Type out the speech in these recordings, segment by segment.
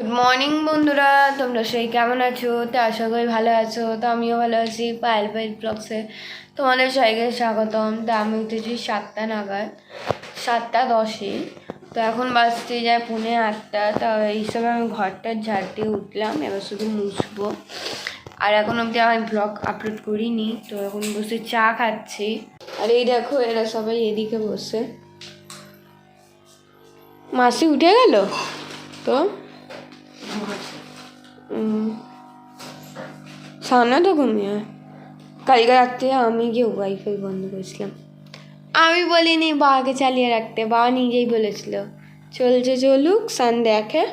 Good morning বন্ধুরা। তোমরা সেই কেমন আছো? তো আশা করি ভালো আছো। তো আমিও ভালো আছি পায়েল পায়েল ব্লগসে। তোমাদের সবাইকে স্বাগতম। তো আমি উঠেছি সাতটা নাগাদ, সাতটা দশে। তো এখন বাজতে যায় পুনে আটটা। তো সময় আমি ঘরটা ঝাড় দিয়ে উঠলাম, এবার শুধু মুছবো। আর এখন অবধি আমি ব্লগ আপলোড করিনি। তো এখন বসে চা খাচ্ছি। আর এই দেখো, এরা সবাই এদিকে বসে। মাসি উঠে গেল? তো? সানা তো ঘুমিয়ে। কালকে রাত্রে আমি গিয়ে ওয়াইফাই বন্ধ করেছিলাম। আমি বলিনি, বাবাকে চালিয়ে রাখতে, বাবা নিজেই বলেছিল। চলছে চলুক সান দেখে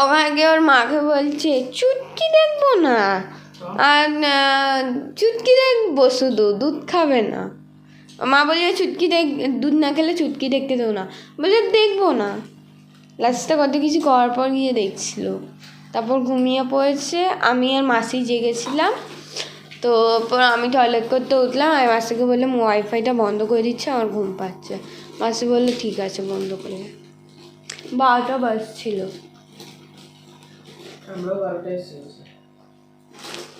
ওখানে গিয়ে ওর মাকে বলছে, চুটকি দেখব না। আর চুটকি দেখব শুধু, দুধ খাবে না। মা বলছে চুটকি দেখ দুধ না খেলে চুটকি দেখতে দেবো না। বলে দেখব না। লাস্টটা কত কিছু করার পর গিয়ে দেখছিল। তারপর ঘুমিয়ে পড়েছে আমি আর মাসি জেগেছিলাম। তো আমি টয়লেট করতে উঠলাম আর মাসিকে বললাম ওয়াইফাইটা বন্ধ করে দিচ্ছে আমার ঘুম পাচ্ছে। মাসি বলল ঠিক আছে বন্ধ করে। বারোটা বাজছিল।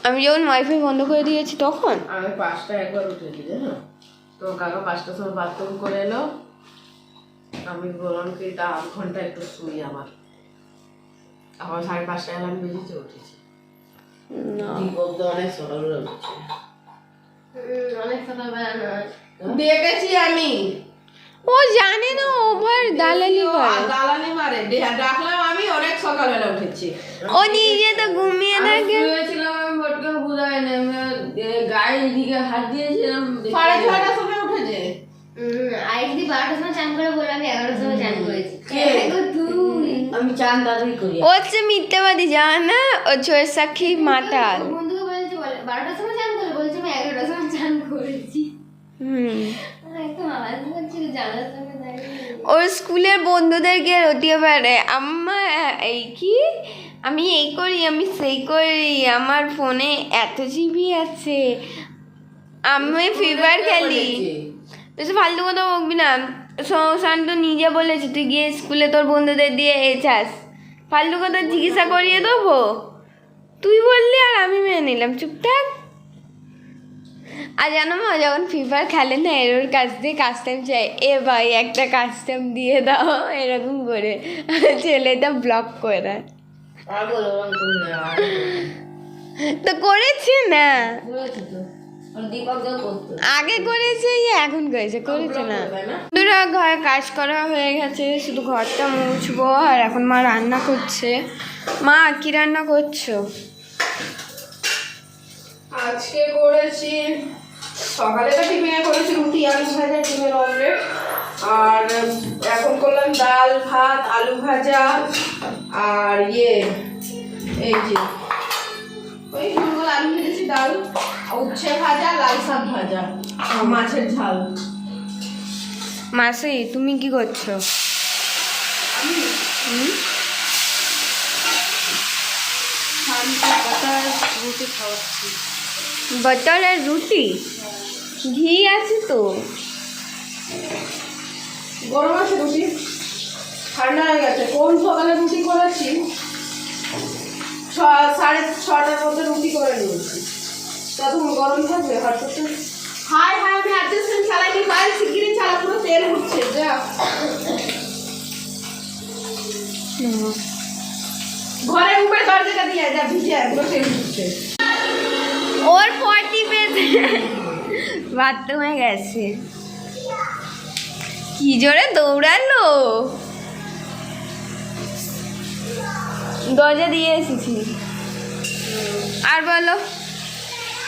আমি যখন ওয়াইফাই বন্ধ করে দিয়েছি তখন? আমি পাঁচটা একবার উঠেছি জানো? তো কাকা পাঁচটার সময় বাথরুম করে এলো। আমি বললাম কি তা আধ ঘণ্টা একটু শুই আমার। আবার সাড়ে পাঁচটা এলাম বেজেছে উঠেছি। অনেক সকালবেলা উঠছে। অনেক সকালবেলা দেখেছি আমি। ও জানে না ওভার দালালি ও করে। দালানি মারে। ডাকলাম আমি অনেক সকালবেলা উঠেছি। ও নিজে তো ঘুমিয়ে আমি থাকে। শুয়েছিলাম আমি মোটকে বুঝাই না গায়ে এদিকে হাত দিয়েছিলাম সাড়ে ছটার বারোটার সময় চান করে বলে আমি এগারোটার সময় চান করেছি। কে? গো তুই। আমি চান দাদুই করি। ও হচ্ছে মিথ্যাবাদী জানা? না ও ছয় সাক্ষী মাতাল। ওর বন্ধুকে বলেছি বলে বারোটার সময় চান করে বলছে আমি এগারোটার সময় চান করেছি। হুম। আমার একদম আওয়াজ করছিল জানার সঙ্গে দাঁড়িয়ে। ওর স্কুলের বন্ধুদেরকে রটিয়ে বেড়ে আমার এই কি? আমি এই করি আমি সেই করি আমার ফোনে এত জিবি আছে। আমি ফিভার খেলি। বেশি ফালতু কথা বকবি না। শান্ত নিজে বলেছে তুই গিয়ে স্কুলে তোর বন্ধুদের দিয়ে এ চাস। ফালতু কথা জিজ্ঞাসা করিয়ে দেবো? তুই বললি আর আমি মেনে নিলাম চুপঠাক আর জানো মা যখন ফ্রি ফায়ার খেলে না এর ওর কাছ দিয়ে কাস্টম চাই এ ভাই একটা কাস্টম দিয়ে দাও। এরকম করে ছেলেটা ব্লক করে। দেয় তো করেছি না। করতো আগে করেছে এখন করেছে করেছে না। বন্ধুরা ঘরে কাজ করা হয়ে গেছে শুধু ঘরটা মুছবো আর এখন মা রান্না করছে। মা কি রান্না করছ? আজকে করেছি সকালে তো টিফিনে করেছি রুটি আলু ভাজা ডিমের অমলেট। আর এখন করলাম ডাল ভাত আলু ভাজা আর ইয়ে এই যে ওই আলু ভেজেছি ডাল উচ্ছে ভাজা লাল শাক ভাজা আর মাছের ঝাল। মাসি তুমি কি করছ? রুটি খাওয়াচ্ছি। বটর আর রুটি? ঘি আছে তো। গরম আছে রুটি? ঠান্ডা হয়ে গেছে। কোন সকালে রুটি করেছি? সাড়ে ছটার মধ্যে রুটি করে নিয়েছি। তখন গরম থাকবে হাই হাই আমি অ্যাডজাস্টমেন্ট চালাইনি বাইরে শিগগিরই চালা পুরো তেল উঠছে যা। ঘরের উপরে দরজাটা দিয়ে যা ভিজে পুরো তেল উঠছে। ওর ফর্টি পেতে বাথরুমে গেছে। কি জোরে দৌড়ালো? দরজা দিয়ে এসেছি। আর বলো।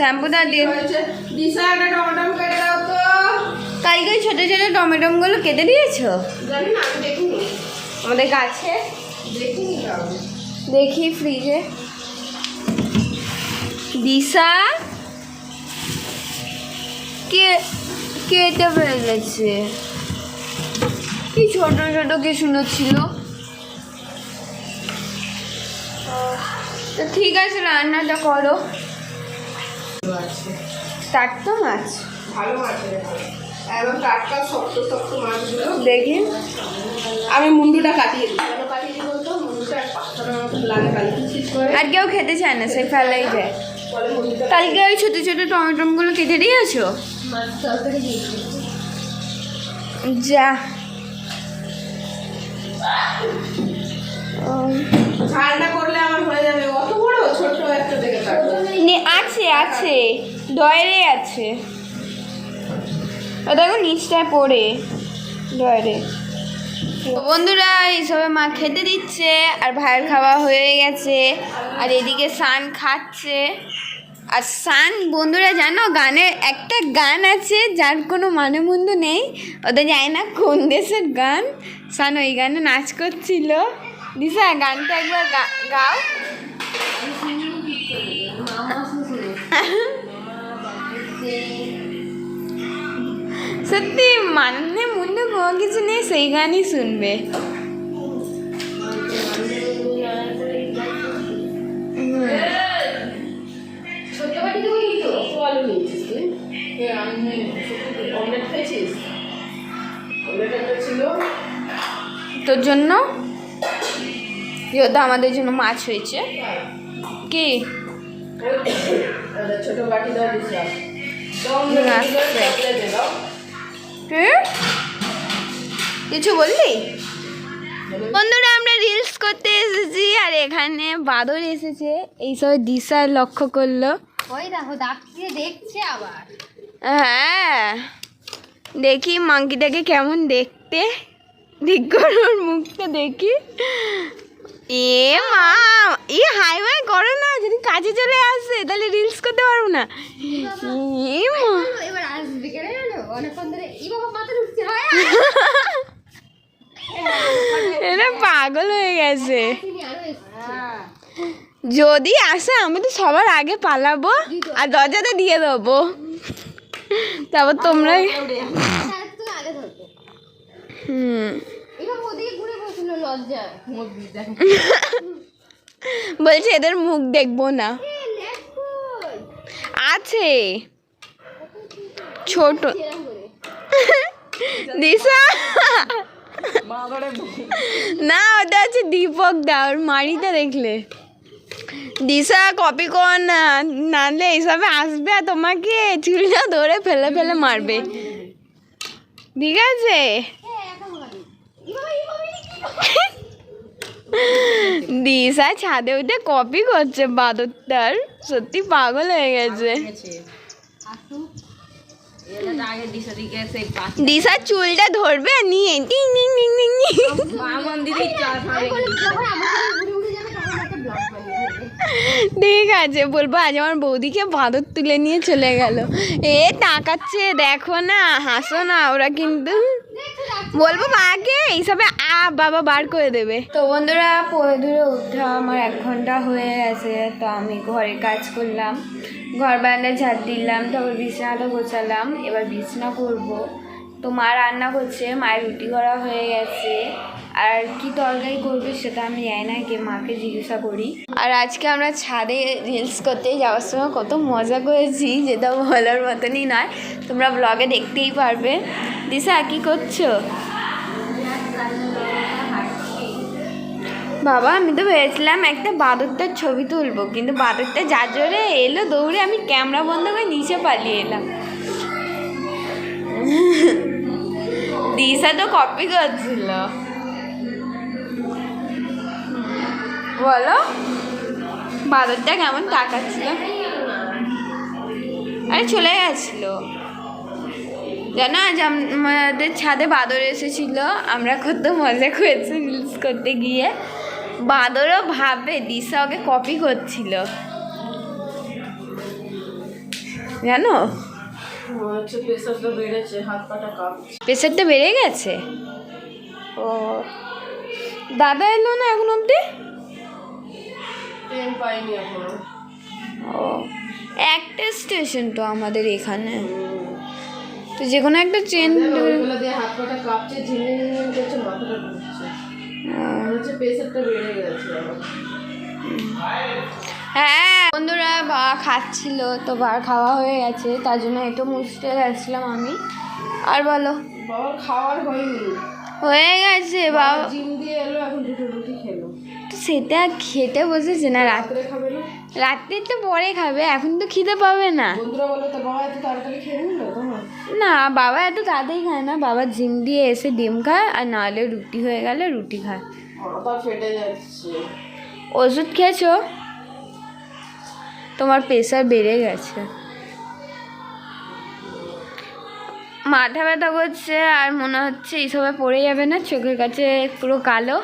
শ্যাম্পুটা দিয়ে দিশা একটা টমেটো কেটে দাও তো। কালকে ছোটো ছোটো টমেটোগুলো কেটে দিয়েছ? জানি না আমি দেখিনি। আমাদের গাছে? দেখিনি তাও। দেখি ফ্রিজে। দিশা? কে কেটে ফেলেছে? কি ছোট ছোট কি সুন্দর ছিল। তো ঠিক আছে রান্নাটা করো। টাটকা মাছ? ভালো মাছ এনেছে। টাটকা শক্ত শক্ত মাছগুলো দেখি আমি মুন্ডুটা কাটিয়ে দিই। কাটিয়ে দিই বলতো? মুন্ডুটা লাগে কালি খিচ করে আর কেউ খেতে চায় না সে ফেলাই যায় কালকে ওই ছোটো ছোটো টমেটোগুলো কেটে দিয়েছ। যা। ঝালটা করলে আমার হয়ে যাবে অত ছোট আছে আছে। ডয়ারে আছে। দেখো, নিচটায় পড়ে। ডয়ারে বন্ধুরা, এইসবে মা খেতে দিচ্ছে, আর ভাইয়ের খাওয়া হয়ে গেছে। আর এদিকে সান খাচ্ছে। আর সান, বন্ধুরা, জানো গানের একটা গান আছে, যার কোনো মানে নেই। ওদের যায় না কোন দেশের গান। সান ওই গানে নাচ করছিল। দিশা, গানটা একবার গাও। সত্যি মানে মনে কোনো কিছু নেই সেই গানই শুনবে তোর জন্য? যেহেতু আমাদের জন্য মাছ হয়েছে। কি? কিছু বললি? বন্ধুরা আমরা রিলস করতে এসেছি আর এখানে বাদর এসেছে। এইসব দিশা লক্ষ্য করল। ওই দেখো দেখছে আবার। হ্যাঁ। দেখি মাংকিটাকে কেমন দেখতে। ওর মুখটা দেখি। এ মা করো না যদি কাছে চলে আসে তাহলে রিলস করতে পারব না এ মা এবার আসবে কেন জানো অনেকক্ষণ ধরে এই বাবা মাথা ঢুকছে হয় এটা পাগল হয়ে গেছে যদি আসে আমি তো সবার আগে পালাবো আর দরজাটা দিয়ে দেবো তারপর তোমরা হুম বলছে এদের মুখ দেখব না? আছে। ছোট। দিশা। না ওটা হচ্ছে দীপক দা ওর মাড়িটা দেখলে। দিশা কপি কর না নাহলে এইসবে আসবে আর তোমাকে চুলটা ধরে ফেলে ফেলে মারবে। ঠিক আছে? দিশা ছাদে উঠে কপি করছে বাদরটার সত্যি পাগল হয়ে গেছে। দিশা চুলটা ধরবে নিয়ে টিং টিং টিং টিং ঠিক আছে, বলব আজ আমার বৌদিকে বাঁদর তুলে নিয়ে চলে গেল। এ তাকাচ্ছে, দেখো না, হাসো না, ওরা কিন্তু বলব মাকে, এইসবে আ বাবা বার করে দেবে। তো বন্ধুরা পরে দূরে উঠা আমার এক ঘণ্টা হয়ে গেছে, তো আমি ঘরে কাজ করলাম, ঘর বারান্দা ঝাড় দিলাম, তারপর বিছানাটা গোছালাম, এবার বিছানা করব। তো মা রান্না করছে, মায়ের রুটি করা হয়ে গেছে। আর কি তরকারি করবে সেটা আমি জানি না, কে মাকে জিজ্ঞাসা করি। আর আজকে আমরা ছাদে রিলস করতে যাওয়ার সময় কত মজা করেছি, যেটা বলার মতনই নয়। তোমরা ব্লগে দেখতেই পারবে। দিশা, কি করছ? বাবা, আমি তো ভেবেছিলাম একটা বাঁদরটার ছবি তুলবো, কিন্তু বাঁদরটা যা জোরে এলো, দৌড়ে আমি ক্যামেরা বন্ধ করে নিচে পালিয়ে এলাম। দিশা তো কপি করছিল বলো বাদরটা কেমন তাকাচ্ছিল আরে চলে গেছিল জানো আজ আমাদের ছাদে বাদর এসেছিল আমরা কত মজা করেছি রিলস করতে গিয়ে বাদরও ভাবে দিশা ওকে কপি করছিল জানো প্রেশারটা বেড়ে গেছে? ও। দাদা এলো না এখন অবধি? ও একটা স্টেশন তো আমাদের এখানে। তো যে কোনো একটা ট্রেন প্রেশারটা বেড়ে গেছে হ্যাঁ। বন্ধুরা বা খাচ্ছিল তো বার খাওয়া হয়ে গেছে তার জন্য একটু মুছতে যাচ্ছিলাম আমি। আর বলো? বাবার খাওয়ার হয়নি। হয়ে গেছে বাবা জিম দিয়ে এলো এখন দুটো রুটি খেলো। তো সেটা খেতে বসেছে না রাত রাত্রে খাবে না? রাত্রে তো পরে খাবে এখন তো খিদে পাবে না। বন্ধুরা বলো তো বাবা এত তাড়াতাড়ি খেয়ে নিল না বাবা এত তাড়াতাড়ি খায় না বাবা জিম দিয়ে এসে ডিম খায় আর নাহলে রুটি হয়ে গেলে রুটি খায়। ফেটে যাচ্ছে। ওষুধ খেয়েছো? তোমার প্রেশার বেড়ে গেছে। মাথা ব্যথা করছে আর মনে হচ্ছে এইসবে পড়ে যাবে না চোখের কাছে পুরো কালো।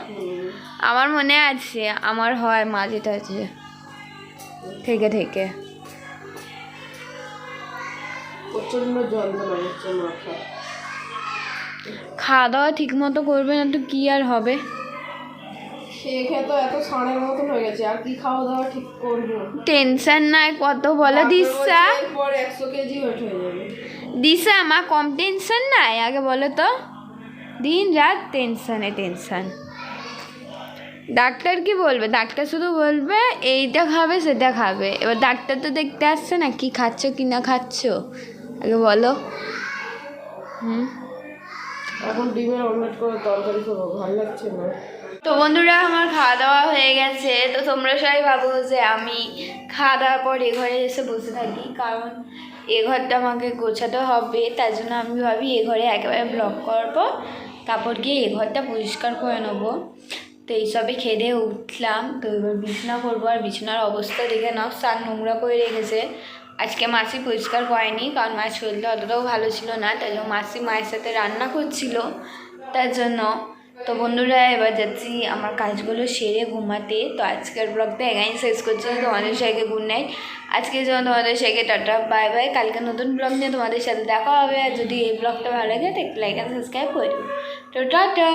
আমার মনে আছে আমার হয় মাঝে টাঝে। থেকে থেকে। খাওয়া দাওয়া ঠিক মতো করবে না তো কি আর হবে? খেয়ে খেয়ে তো এত সাড়ের মতন হয়ে গেছে আর কি খাওয়া দাওয়া ঠিক করব? টেনশন নাই কত বলো দিশা? এরপর একশো কেজি ওয়েট হয়ে যাবে। দিশা আমার কম টেনশন নাই? আগে বলো তো। দিন রাত টেনশনে টেনশন। ডাক্তার কি বলবে? ডাক্তার শুধু বলবে এইটা খাবে সেটা খাবে। এবার ডাক্তার তো দেখতে আসছে না কি খাচ্ছ কি না খাচ্ছ? আগে বলো। হুম। এখন ডিমের অমলেট করে তরকারি করব ভালো লাগছে না। তো বন্ধুরা, আমার খাওয়া দাওয়া হয়ে গেছে। তো তোমরা সবাই ভাবো যে আমি খাওয়া দাওয়ার পর এ ঘরে এসে বসে থাকি, কারণ এ ঘরটা আমাকে গোছাতে হবে। তার জন্য আমি ভাবি এ ঘরে একেবারে ব্লক করব, তারপর গিয়ে এ ঘরটা পরিষ্কার করে নেব। তো এইসবে খেয়ে উঠলাম। তো এবার বিছানা করব। আর বিছানার অবস্থা দেখে নাও সার নোংরা করে রেখেছে। আজকে মাসি পরিষ্কার করেনি, কারণ মায়ের শরীরটা অতটাও ভালো ছিল না। তাই জন্য মাসি মায়ের সাথে রান্না করছিল। তার জন্য তো বন্ধুরা, এবার যাচ্ছি আমার কাজগুলো সেরে ঘুমাতে। তো আজকের ব্লগটা এখানেই শেষ করছি। তোমাদের সবাইকে গুড নাইট আজকে যেমন তোমাদের সাথে টাটা বাই বাই কালকে নতুন ব্লগ নিয়ে তোমাদের সাথে দেখা হবে। আর যদি এই ব্লগটা ভালো লাগে, তো লাইক আর সাবস্ক্রাইব করে তো টাটা।